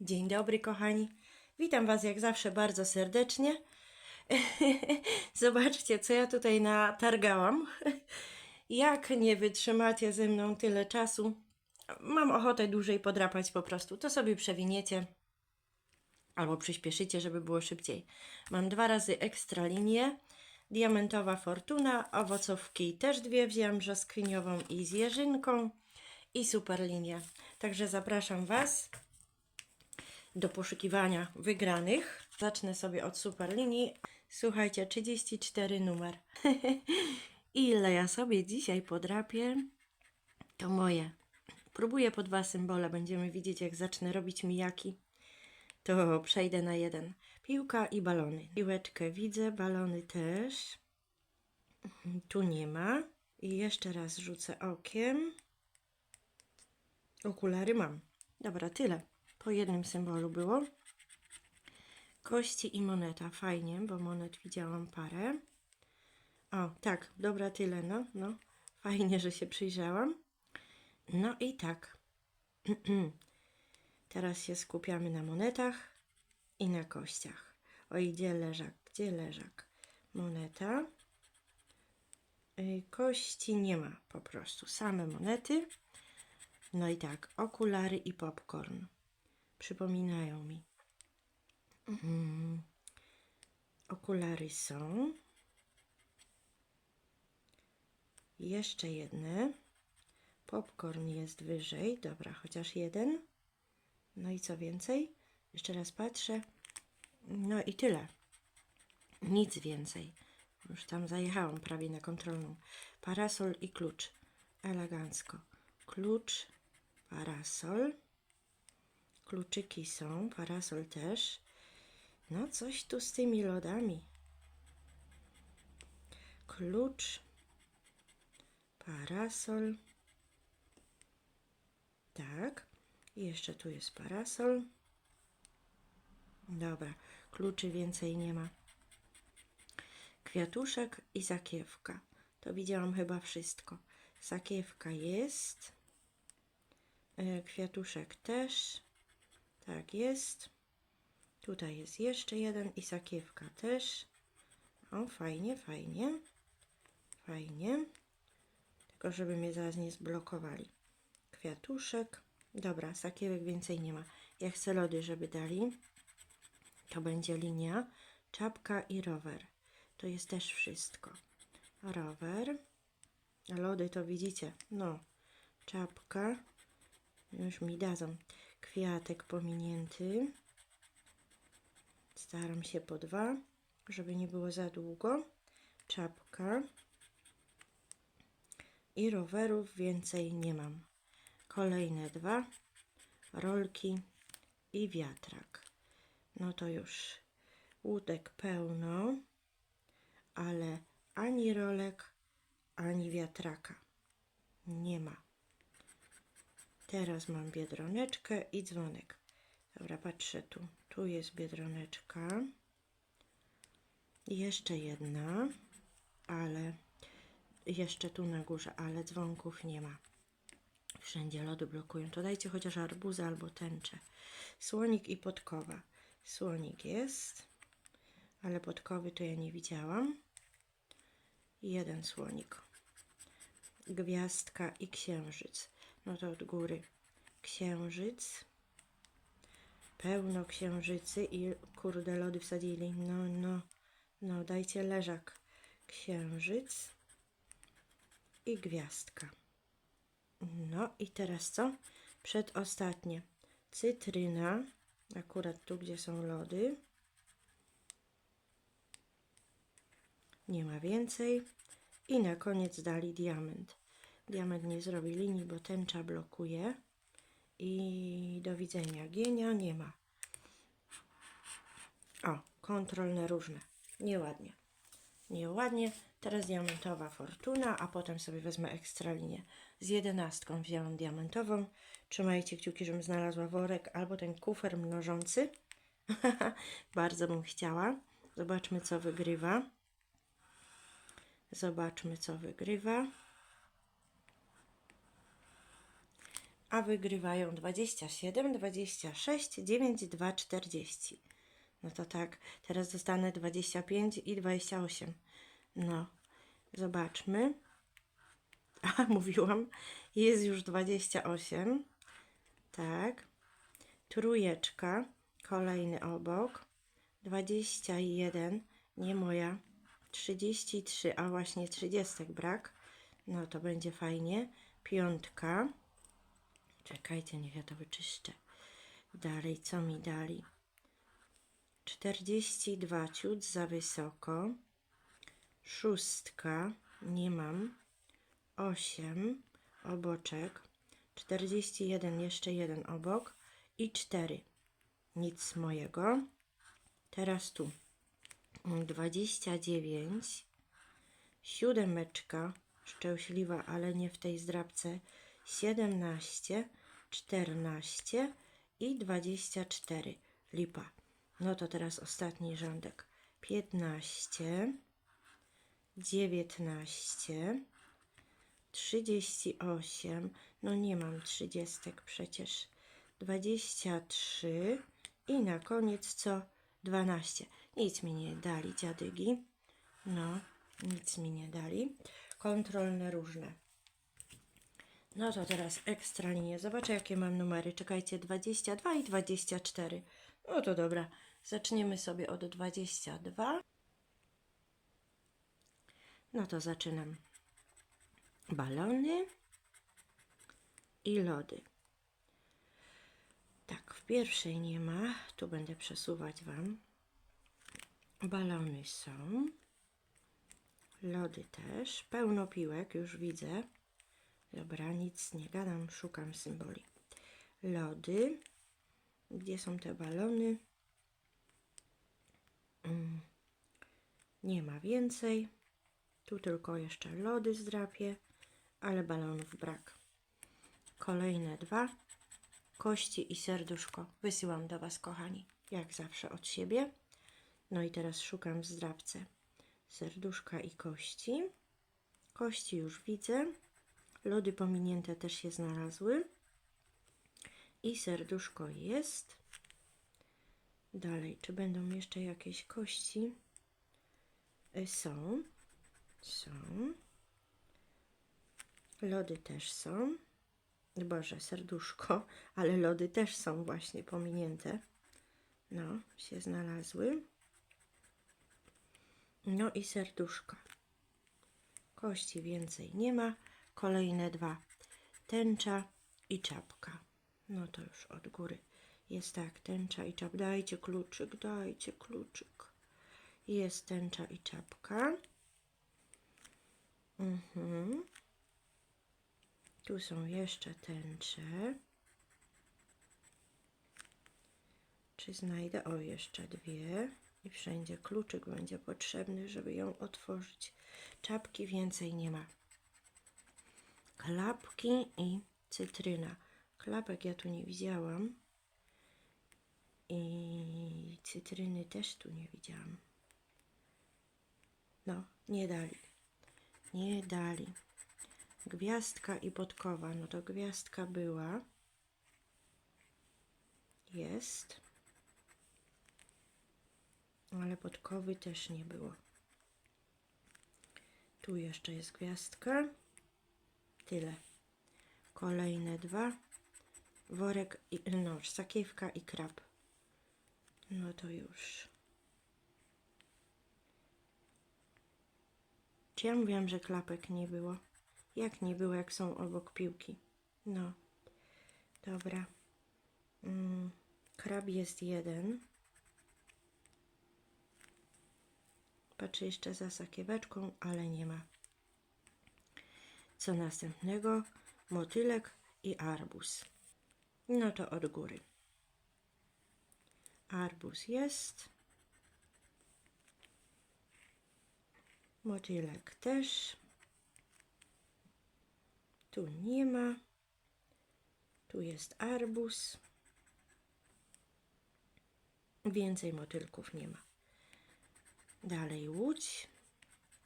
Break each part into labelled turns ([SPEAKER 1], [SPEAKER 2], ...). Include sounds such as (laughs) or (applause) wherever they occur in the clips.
[SPEAKER 1] Dzień dobry, kochani. Witam Was jak zawsze bardzo serdecznie. (laughs) Zobaczcie, co ja tutaj natargałam. (laughs) Jak nie wytrzymacie ze mną tyle czasu, mam ochotę dłużej podrapać po prostu. To sobie przewiniecie albo przyspieszycie, żeby było szybciej. Mam dwa razy ekstra linię. Diamentowa fortuna, owocówki też dwie wzięłam, brzoskwiniową i z jeżynką i super linię. Także zapraszam Was do poszukiwania wygranych. Zacznę sobie od super linii. Słuchajcie, 34 numer. (laughs) Ile ja sobie dzisiaj podrapię, to moje. Próbuję po dwa symbole. Będziemy widzieć, jak zacznę robić mijaki. To przejdę na jeden. Piłka i balony. Piłeczkę widzę, balony też. Tu nie ma. I jeszcze raz rzucę okiem. Okulary mam. Dobra, tyle. Po jednym symbolu było. Kości i moneta. Fajnie, bo monet widziałam parę. O, tak, dobra, tyle, no, no. Fajnie, że się przyjrzałam. No i tak. (clears throat) Teraz się skupiamy na monetach i na kościach. Oj, gdzie leżak? Gdzie leżak? Moneta. Y, Kości nie ma po prostu. Same monety. No i tak, okulary i popcorn. Przypominają mi. Mm. Okulary są. Jeszcze jedne. Popcorn jest wyżej. Dobra, chociaż jeden. No i co więcej? Jeszcze raz patrzę. No i tyle. Nic więcej. Już tam zajechałam prawie na kontrolną. Parasol i klucz. Elegancko. Klucz, parasol. Kluczyki są, parasol też. No, coś tu z tymi lodami. Klucz, parasol. Tak. I jeszcze tu jest parasol. Dobra, kluczy więcej nie ma. Kwiatuszek i zakiewka. To widziałam chyba wszystko. Sakiewka jest. E, Kwiatuszek też. Tak jest. Tutaj jest jeszcze jeden i sakiewka też. O, fajnie, fajnie. Fajnie. Tylko żeby mnie zaraz nie zblokowali. Kwiatuszek. Dobra, sakiewek więcej nie ma. Ja chcę lody, żeby dali. To będzie linia. Czapka i rower. To jest też wszystko. Rower. Lody to widzicie. No. Czapka. Już mi dadzą. Kwiatek pominięty. Staram się po dwa, żeby nie było za długo. Czapka. I rowerów więcej nie mam. Kolejne dwa. Rolki i wiatrak. No to już łódek pełno, ale ani rolek, ani wiatraka nie ma. Teraz mam biedroneczkę i dzwonek. Dobra, patrzę tu. Tu jest biedroneczka. Jeszcze jedna, ale jeszcze tu na górze, ale dzwonków nie ma. Wszędzie lody blokują. To dajcie chociaż arbuzę albo tęczę. Słonik i podkowa. Słonik jest, ale podkowy to ja nie widziałam. Jeden słonik. Gwiazdka i księżyc. No to od góry. Księżyc. Pełno księżycy i kurde lody wsadzili. No, no, no, dajcie leżak. Księżyc i gwiazdka. No i teraz co? Przedostatnie. Cytryna. Akurat tu, gdzie są lody. Nie ma więcej. I na koniec dali diament. Diament nie zrobi linii, bo tęcza blokuje. I do widzenia. Gienia nie ma. O, kontrolne różne. Nieładnie. Nieładnie. Teraz diamentowa fortuna, a potem sobie wezmę ekstra linię. Z jedenastką wzięłam diamentową. Trzymajcie kciuki, żebym znalazła worek albo ten kufer mnożący. (laughs) Bardzo bym chciała. Zobaczmy, co wygrywa. Zobaczmy, co wygrywa. A wygrywają 27, 26, 9, 2, 40. No to tak, teraz dostanę 25 i 28. No, zobaczmy. (laughs) A, mówiłam, jest już 28. Tak. Trójeczka, kolejny obok. 21, nie moja. 33, a właśnie 30 brak. No to będzie fajnie. Piątka. Czekajcie, niech ja to wyczyszczę. Dalej, co mi dali? 42 ciut za wysoko. Szóstka, nie mam. 8 oboczek. 41, jeszcze jeden obok. I 4. Nic mojego. Teraz tu. 29. Siódemeczka. Szczęśliwa, ale nie w tej zdrabce. 17, 14 i 24. Lipa. No to teraz ostatni rządek. 15, 19, 38. No nie mam 30 przecież. 23 i na koniec co? 12. Nic mi nie dali dziadygi. No, nic mi nie dali. Kontrolne różne. No to teraz ekstra linie. Zobaczę jakie mam numery. Czekajcie, 22 i 24. No to dobra. Zaczniemy sobie od 22. No to zaczynam. Balony i lody. Tak, w pierwszej nie ma. Tu będę przesuwać Wam. Balony są. Lody też. Pełno piłek, już widzę. Dobra, nic nie gadam, szukam symboli. Lody. Gdzie są te balony? Mm, Nie ma więcej. Tu tylko jeszcze lody zdrapię, ale balonów brak. Kolejne dwa. Kości i serduszko. Wysyłam do Was, kochani. Jak zawsze od siebie. No i teraz szukam w zdrabce serduszka i kości. Kości już widzę. Lody pominięte też się znalazły. I serduszko jest. Dalej, czy będą jeszcze jakieś kości? Y, Są. Są. Lody też są. Boże, serduszko, (laughs) ale lody też są właśnie pominięte. No, się znalazły. No i serduszko. Kości więcej nie ma. Kolejne dwa. Tęcza i czapka. No to już od góry. Jest tak, tęcza i czapka. Dajcie kluczyk, dajcie kluczyk. Jest tęcza i czapka. Mhm. Tu są jeszcze tęcze. Czy znajdę? O, jeszcze dwie. I wszędzie kluczyk będzie potrzebny, żeby ją otworzyć. Czapki więcej nie ma. Klapki i cytryna. Klapek ja tu nie widziałam. I cytryny też tu nie widziałam. No, nie dali. Nie dali. Gwiazdka i podkowa. No to gwiazdka była. Jest. Ale podkowy też nie było. Tu jeszcze jest gwiazdka. Tyle. Kolejne dwa. Worek i no, sakiewka i krab. No to już. Czy ja mówiłam, że klapek nie było? Jak nie było, jak są obok piłki? No. Dobra. Mm, krab jest jeden. Patrzę jeszcze za sakieweczką, ale nie ma. Co następnego? Motylek i arbuz. No to od góry. Arbuz jest. Motylek też. Tu nie ma. Tu jest arbuz. Więcej motylków nie ma. Dalej łódź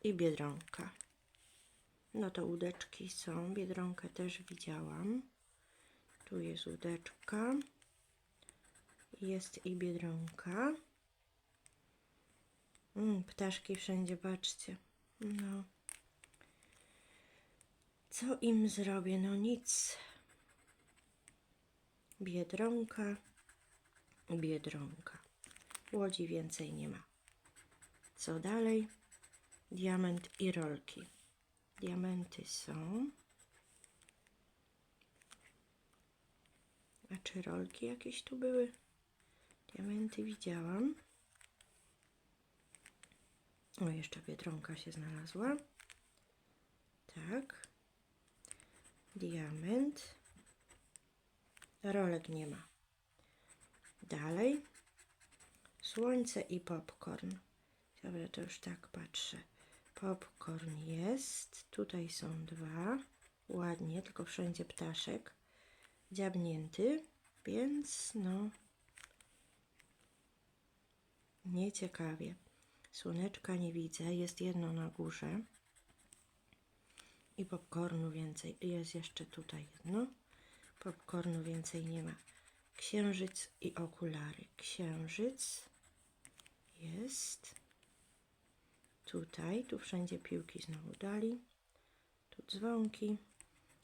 [SPEAKER 1] i biedronka. No to łódeczki są. Biedronkę też widziałam. Tu jest łódeczka. Jest i biedronka. Mm, ptaszki wszędzie, patrzcie. No. Co im zrobię? No nic. Biedronka. Biedronka. Łodzi więcej nie ma. Co dalej? Diament i rolki. Diamenty są. A czy rolki jakieś tu były? Diamenty widziałam. O, jeszcze biedronka się znalazła. Tak. Diament. Rolek nie ma. Dalej. Słońce i popcorn. Dobra, to już tak patrzę. Popcorn jest. Tutaj są dwa. Ładnie, tylko wszędzie ptaszek. Dziabnięty, więc no. Nieciekawie. Słoneczka nie widzę. Jest jedno na górze. I popcornu więcej. Jest jeszcze tutaj jedno. Popcornu więcej nie ma. Księżyc i okulary. Księżyc jest tutaj. Tu wszędzie piłki znowu dali. Tu dzwonki.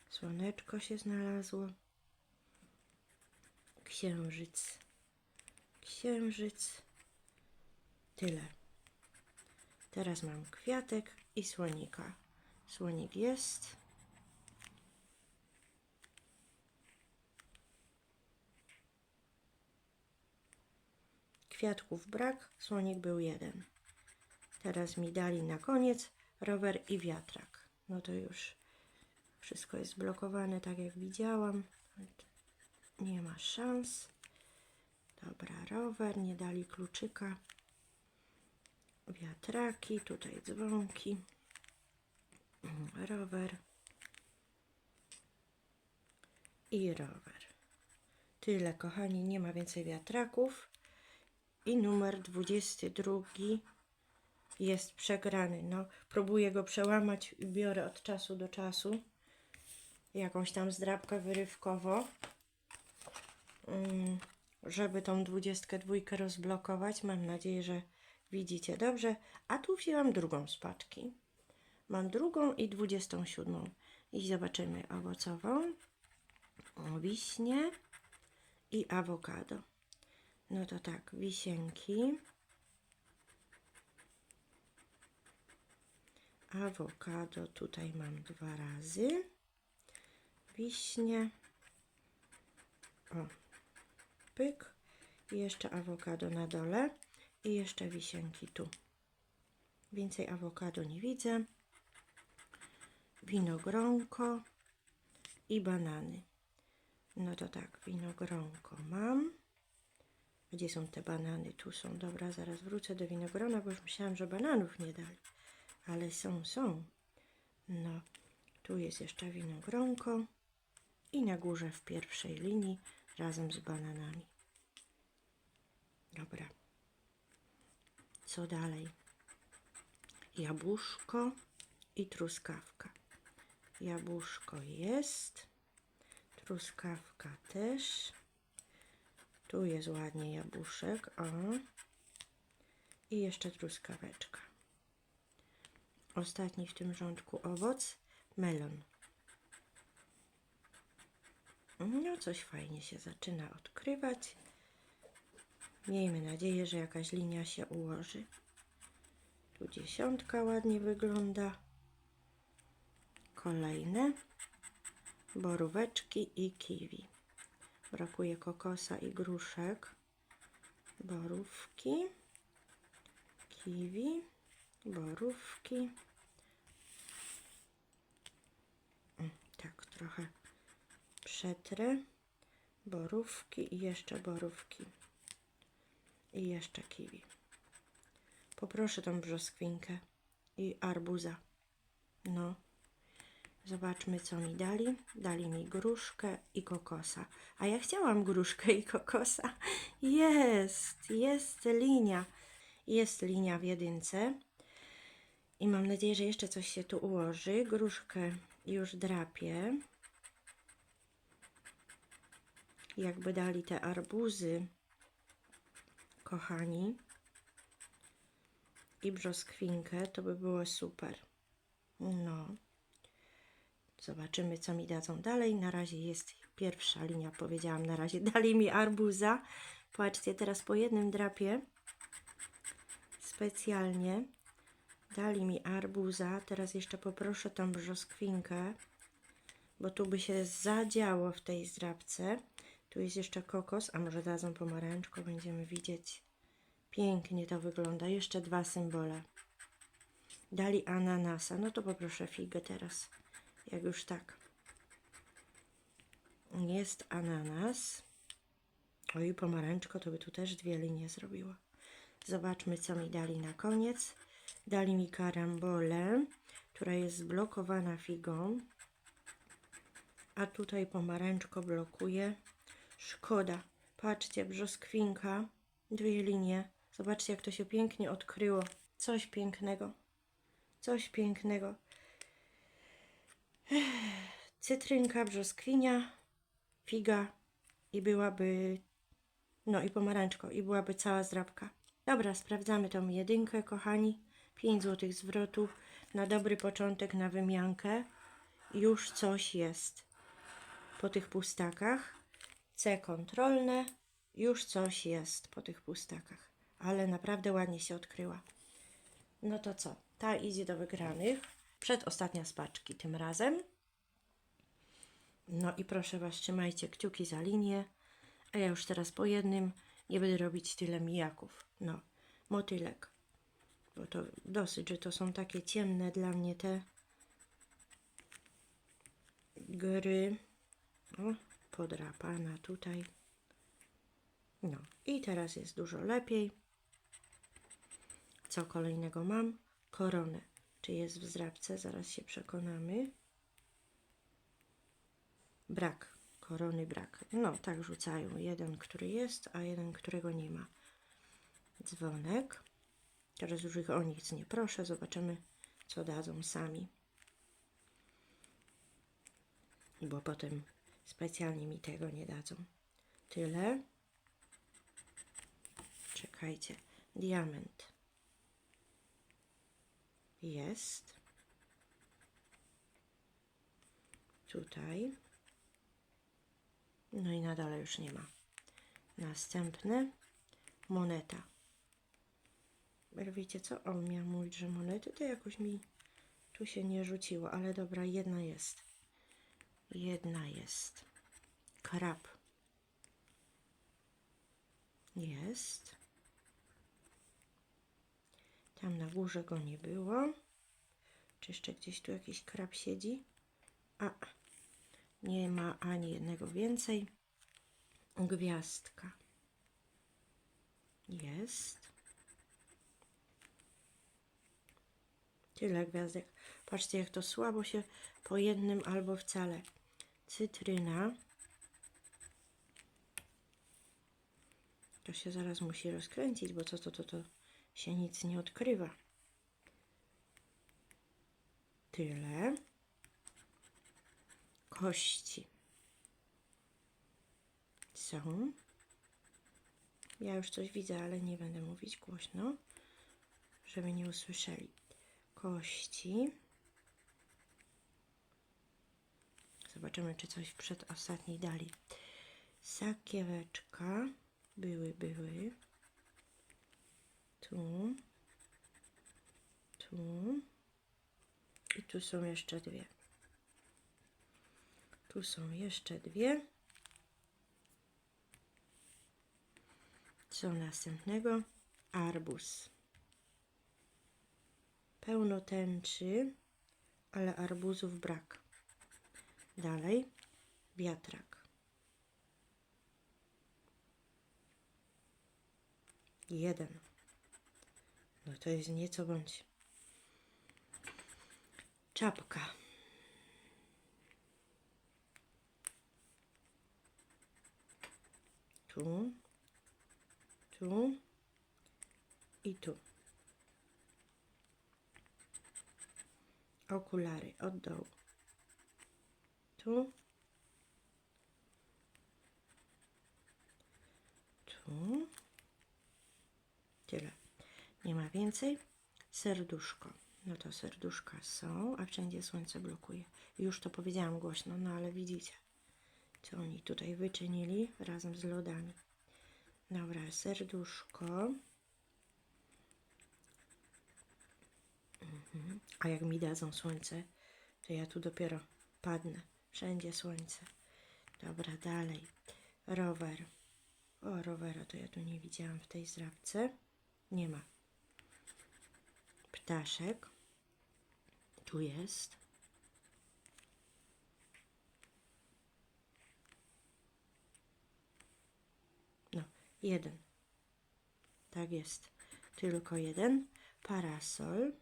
[SPEAKER 1] Słoneczko się znalazło. Księżyc. Księżyc. Tyle. Teraz mam kwiatek i słonika. Słonik jest. Kwiatków brak, słonik był jeden. Teraz mi dali na koniec rower i wiatrak. No to już wszystko jest blokowane, tak jak widziałam. Nie ma szans. Dobra, rower, nie dali kluczyka. Wiatraki, tutaj dzwonki. Rower. I rower. Tyle, kochani, nie ma więcej wiatraków. I numer 22 jest przegrany. No, próbuję go przełamać i biorę od czasu do czasu jakąś tam zdrabkę wyrywkowo, mm, żeby tą 22 rozblokować. Mam nadzieję, że widzicie dobrze. A tu wzięłam drugą z paczki. Mam drugą i 27. I zobaczymy owocową, wiśnie i awokado. No to tak, wisienki. Awokado tutaj mam dwa razy. Wiśnie. O, pyk. I jeszcze awokado na dole. I jeszcze wisienki tu. Więcej awokado nie widzę. Winogronko i banany. No to tak, winogronko mam. Gdzie są te banany? Tu są. Dobra, zaraz wrócę do winogrona, bo już myślałam, że bananów nie dali. Ale są, są. No, tu jest jeszcze winogronko. I na górze w pierwszej linii razem z bananami. Dobra. Co dalej? Jabłuszko i truskawka. Jabłuszko jest. Truskawka też. Tu jest ładnie jabłuszek, o. I jeszcze truskaweczka. Ostatni w tym rządku owoc, melon. No, coś fajnie się zaczyna odkrywać. Miejmy nadzieję, że jakaś linia się ułoży. Tu dziesiątka ładnie wygląda. Kolejne. Boróweczki i kiwi. Brakuje kokosa i gruszek. Borówki. Kiwi. Borówki. Mm, Tak, trochę przetrę. Borówki i jeszcze borówki. I jeszcze kiwi. Poproszę tą brzoskwinkę i arbuza. No. Zobaczmy, co mi dali. Dali mi gruszkę i kokosa. A ja chciałam gruszkę i kokosa. Jest, jest linia. Jest linia w jedynce. I mam nadzieję, że jeszcze coś się tu ułoży. Gruszkę już drapię. jakby dali te arbuzy, kochani, i brzoskwinkę, to by było super. No. Zobaczymy, co mi dadzą dalej. Na razie jest pierwsza linia, powiedziałam, na razie (laughs) dali mi arbuza. Patrzcie, teraz po jednym drapie specjalnie dali mi arbuza. Teraz jeszcze poproszę tą brzoskwinkę, bo tu by się zadziało w tej zdrabce. Tu jest jeszcze kokos, a może dadzą pomarańczko, będziemy widzieć. Pięknie to wygląda. Jeszcze dwa symbole. Dali ananasa. No to poproszę figę teraz. Jak już tak. Jest ananas. Oj, pomarańczko to by tu też dwie linie zrobiło. Zobaczmy, co mi dali na koniec. Dali mi karambolę, która jest zblokowana figą. A tutaj pomarańczko blokuje. Szkoda. Patrzcie, brzoskwinka. Dwie linie. Zobaczcie, jak to się pięknie odkryło. Coś pięknego. Coś pięknego. Cytrynka, brzoskwinia, figa i byłaby... No i pomarańczko. I byłaby cała zdrabka. Dobra, sprawdzamy tą jedynkę, kochani. 5 zł zwrotu na dobry początek, na wymiankę. Już coś jest po tych pustakach. C kontrolne. Już coś jest po tych pustakach. Ale naprawdę ładnie się odkryła. No to co? Ta idzie do wygranych. Przedostatnia z paczki tym razem. No i proszę Was, trzymajcie kciuki za linię. A ja już teraz po jednym nie będę robić tyle mijaków. No, motylek. Bo to dosyć, że to są takie ciemne dla mnie te gry. O, podrapana tutaj. No i teraz jest dużo lepiej. Co kolejnego mam? Koronę. Czy jest w zrabce? Zaraz się przekonamy. Brak. Korony brak. No, tak rzucają. Jeden, który jest, a jeden, którego nie ma. Dzwonek. Teraz już ich o nic nie proszę. Zobaczymy, co dadzą sami. Bo potem specjalnie mi tego nie dadzą. Tyle. Czekajcie. Diament. Jest. Tutaj. No i na dole już nie ma. Następny. Moneta. Wiecie co? On miał mówić, że monety to jakoś mi tu się nie rzuciło, ale dobra, jedna jest. Jedna jest. Krab. Jest. Tam na górze go nie było. Czy jeszcze gdzieś tu jakiś krab siedzi? A, nie ma ani jednego więcej. Gwiazdka. Jest. Tyle gwiazdek. Patrzcie, jak to słabo się po jednym albo wcale. Cytryna. To się zaraz musi rozkręcić, bo co to, to, to się nic nie odkrywa. Tyle. Kości. Są. Ja już coś widzę, ale nie będę mówić głośno, żeby nie usłyszeli. Kości. Zobaczymy, czy coś w przedostatniej dali. Sakieweczka. Były, były. Tu. Tu. I tu są jeszcze dwie. Tu są jeszcze dwie. Co następnego? Arbuz. Pełno tęczy, ale arbuzów brak. Dalej. Wiatrak. Jeden. No to jest nieco bądź. Czapka. Tu. Tu. I tu. okulary od dołu. Tu. Tu. Tyle. Nie ma więcej. Serduszko. No to serduszka są, a wszędzie słońce blokuje. Już to powiedziałam głośno, no ale widzicie, co oni tutaj wyczynili razem z lodami. Dobra, serduszko. A jak mi dadzą słońce, to ja tu dopiero padnę. Wszędzie słońce. Dobra, dalej. Rower. O, rowera to ja tu nie widziałam w tej zdrabce. Nie ma. Ptaszek. Tu jest. No, jeden. Tak jest. Tylko jeden. Parasol.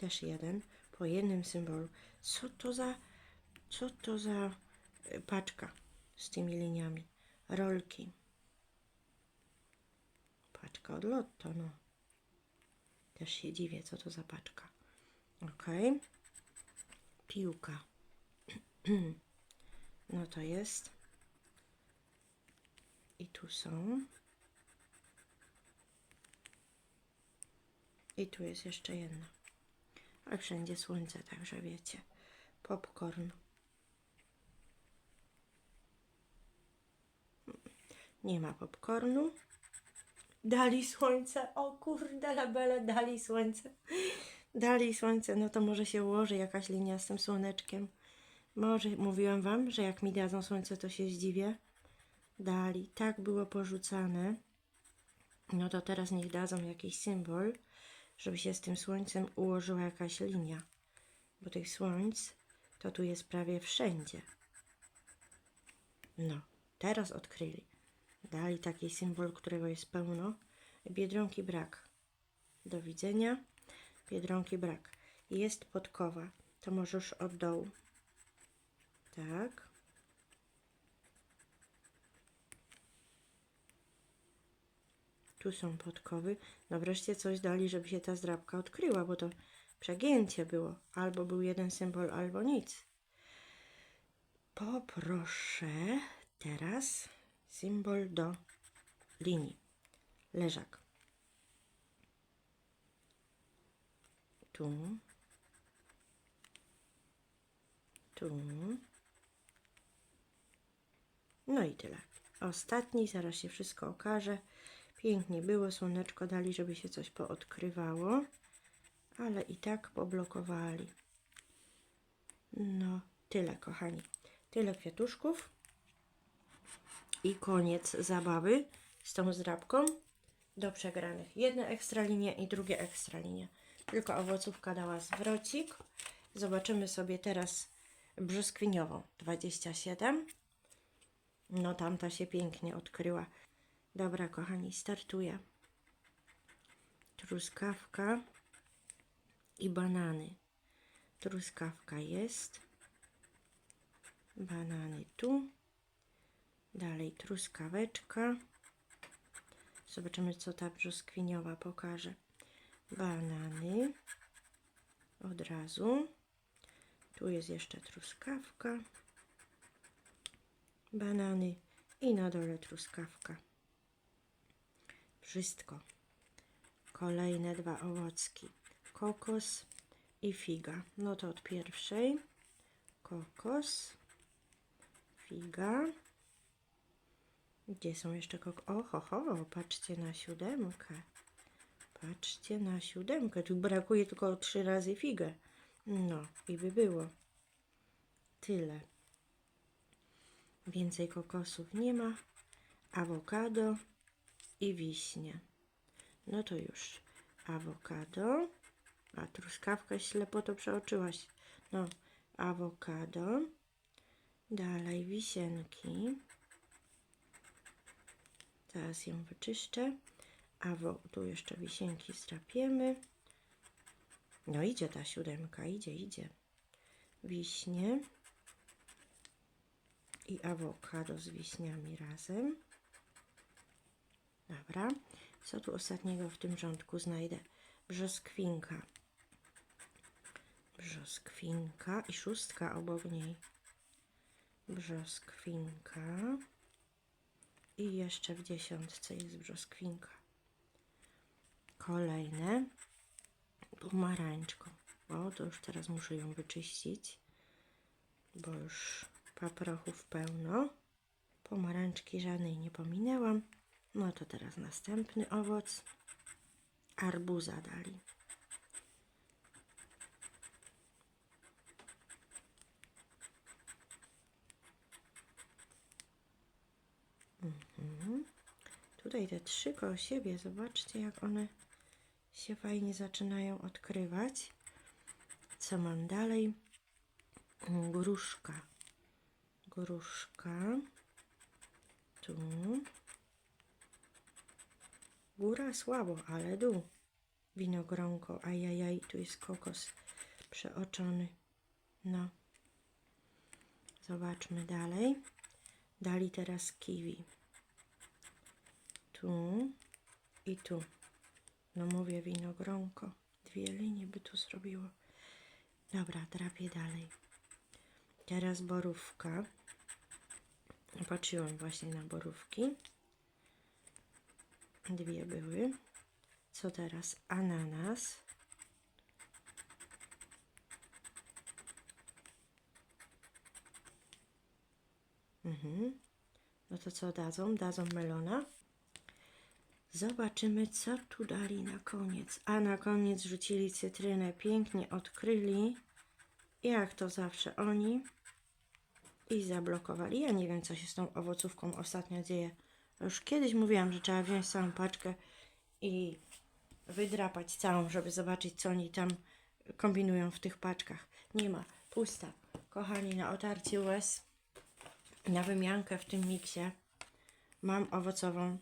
[SPEAKER 1] Też jeden. Po jednym symbolu. Co to za... Co to za y, paczka z tymi liniami? Rolki. Paczka od Lotto, no. Też się dziwię, co to za paczka. Ok. Piłka. (clears throat) No to jest. I tu są. I tu jest jeszcze jedna. A wszędzie słońce, także wiecie. Popcorn. Nie ma popcornu. Dali słońce. O kurde, labele, dali słońce. Dali słońce. No to może się ułoży jakaś linia z tym słoneczkiem. Może, mówiłam wam, że jak mi dadzą słońce, to się zdziwię. Dali. Tak było porzucane. No to teraz niech dadzą jakiś symbol, żeby się z tym słońcem ułożyła jakaś linia. Bo tych słońc to tu jest prawie wszędzie. No, teraz odkryli. Dali taki symbol, którego jest pełno. Biedronki brak. Do widzenia. Biedronki brak. Jest podkowa. To możesz od dołu. Tak. Tu są podkowy. No wreszcie coś dali, żeby się ta zdrabka odkryła, bo to przegięcie było. Albo był jeden symbol, albo nic. Poproszę teraz symbol do linii. Leżak. Tu. Tu. No i tyle. Ostatni, zaraz się wszystko okaże. Pięknie było, słoneczko dali, żeby się coś poodkrywało, ale i tak poblokowali. No, tyle, kochani. Tyle kwiatuszków. I koniec zabawy z tą zdrabką do przegranych. Jedna ekstra linia i drugie ekstra linia. Tylko owocówka dała zwrocik. Zobaczymy sobie teraz brzoskwiniową 27. No tamta się pięknie odkryła. Dobra, kochani, startuję. Truskawka i banany. Truskawka jest. Banany tu. Dalej truskaweczka. Zobaczymy, co ta brzoskwiniowa pokaże. Banany. Od razu. Tu jest jeszcze truskawka. Banany i na dole truskawka. Wszystko. Kolejne dwa owocki. Kokos i figa. No to od pierwszej. Kokos. Figa. Gdzie są jeszcze kok... O, ho, ho, patrzcie na siódemkę. Patrzcie na siódemkę. Tu brakuje tylko trzy razy figę. No, i by było. Tyle. Więcej kokosów nie ma. Awokado i wiśnie. No to już. Awokado. A truskawka ślepo to przeoczyłaś. No, awokado. Dalej wisienki. Teraz ją wyczyszczę. A wo, tu jeszcze wisienki strapiemy. No idzie ta siódemka, idzie, idzie. Wiśnie i awokado z wiśniami razem. Dobra. Co tu ostatniego w tym rządku znajdę? Brzoskwinka. Brzoskwinka i szóstka obok niej. Brzoskwinka I jeszcze w dziesiątce jest brzoskwinka. Kolejne pomarańczką. O, to już teraz muszę ją wyczyścić, bo już paprochów pełno. Pomarańczki żadnej nie pominęłam. No to teraz następny owoc. Arbuza dali. Mhm. Tutaj te trzy koło siebie, zobaczcie jak one się fajnie zaczynają odkrywać. Co mam dalej? Gruszka. Gruszka. Tu. Góra słabo, ale dół. Winogronko, ajajaj, tu jest kokos przeoczony. No. Zobaczmy dalej. Dali teraz kiwi. Tu i tu. No mówię winogronko. Dwie linie by tu zrobiło. Dobra, drapię dalej. Teraz borówka. Patrzyłam właśnie na borówki. Dwie były. Co teraz? Ananas. Mhm. No to co dadzą? Dadzą melona. Zobaczymy, co tu dali na koniec. A na koniec rzucili cytrynę. Pięknie odkryli. Jak to zawsze oni. I zablokowali. Ja nie wiem, co się z tą owocówką ostatnio dzieje. Już kiedyś mówiłam, że trzeba wziąć całą paczkę i wydrapać całą, żeby zobaczyć, co oni tam kombinują w tych paczkach. Nie ma. Pusta. Kochani, na otarcie łez, na wymiankę w tym miksie mam owocową.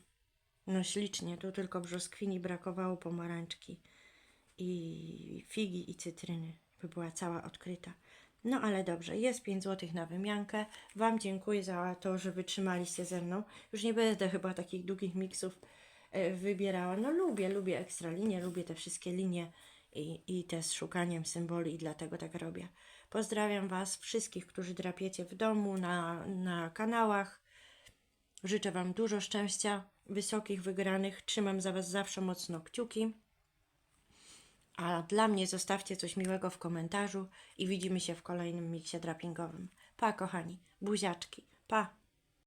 [SPEAKER 1] No ślicznie, tu tylko brzoskwini brakowało pomarańczki i figi i cytryny, by była cała odkryta. No ale dobrze, jest 5 zł na wymiankę. Wam dziękuję za to, że wytrzymaliście ze mną. Już nie będę chyba takich długich miksów e, wybierała. No lubię, lubię ekstra linie, lubię te wszystkie linie i, i te z szukaniem symboli i dlatego tak robię. Pozdrawiam Was wszystkich, którzy drapiecie w domu, na, na kanałach. Życzę Wam dużo szczęścia, wysokich wygranych. Trzymam za Was zawsze mocno kciuki. A dla mnie zostawcie coś miłego w komentarzu i widzimy się w kolejnym miksie drapingowym. Pa, kochani, buziaczki, pa!